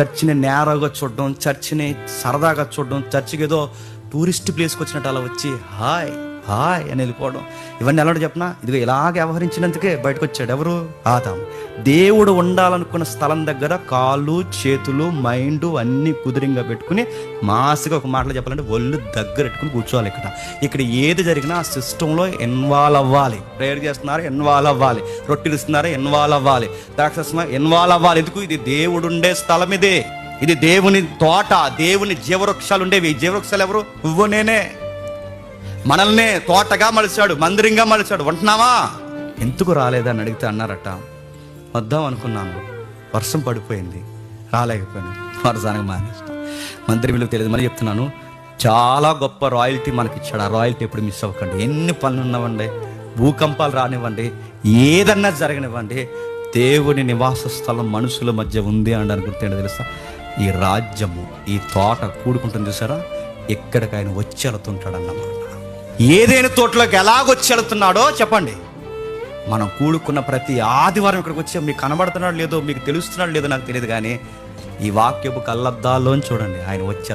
చర్చిని నేరగా చూడడం చర్చిని సరదాగా చూడడం చర్చికి ఏదో టూరిస్ట్ ప్లేస్కి వచ్చినట్టు అలా వచ్చి హాయ్ హాయ్ అని వెళ్ళిపోవడం. ఇవన్నీ ఎలా చెప్పినా? ఇదిగో ఇలాగ వ్యవహరించినందుకే బయటకు వచ్చాడు ఎవరు? ఆదాం దేవుడు ఉండాలనుకున్న స్థలం దగ్గర కాళ్ళు చేతులు మైండ్ అన్ని కుదిరింగా పెట్టుకుని మాస్గా ఒక మాటలు చెప్పాలంటే ఒళ్ళు దగ్గర పెట్టుకుని కూర్చోవాలి ఇక్కడ. ఇక్కడ ఏది జరిగినా ఆ సిస్టంలో ఇన్వాల్వ్ అవ్వాలి. ప్రేయర్ చేస్తున్నారు ఇన్వాల్వ్ అవ్వాలి. రొట్టెలు ఇస్తున్నారు ఇన్వాల్వ్ అవ్వాలి. దాక్షమ ఇన్వాల్వ్ అవ్వాలి. ఎందుకు? ఇది దేవుడు ఉండే స్థలం ఇది. ఇది దేవుని తోట దేవుని జీవవృక్షాలు ఉండేవి. జీవవృక్షాలు ఎవరు? నువ్వు నేనే. మనల్నే తోటగా మలిచాడు మందిరంగా మలిచాడు. ఉంటున్నావా ఎందుకు రాలేదని అడిగితే అన్నారట. వద్దాం అనుకున్నాను వర్షం పడిపోయింది. రాలేకపోయాను. వర్షానికి మానేస్తాం. మంత్రి విలువ తెలియదు. మరి చెప్తున్నాను. చాలా గొప్ప రాయల్టీ మనకి ఇచ్చాడు ఆ రాయల్టీ ఎప్పుడు మిస్ అవ్వకండి. ఎన్ని పనులు ఉన్నావండి భూకంపాలు రానివ్వండి. ఏదన్నా జరగనివ్వండి. దేవుని నివాస స్థలం మనుషుల మధ్య ఉంది అని గుర్తేంటో తెలుసా? ఈ రాజ్యము ఈ తోట కూడుకుంటుంది చూసారా? ఎక్కడికి ఆయన అన్నమాట ఏదైనా తోటలోకి ఎలాగొచ్చెడుతున్నాడో చెప్పండి. మనం కూడుకున్న ప్రతి ఆదివారం ఇక్కడికి వచ్చి మీకు కనబడుతున్నాడు లేదో మీకు తెలుస్తున్నాడు లేదో నాకు తెలియదు కానీ ఈ వాక్యపు కళ్ళద్దాల్లోని చూడండి ఆయన వచ్చి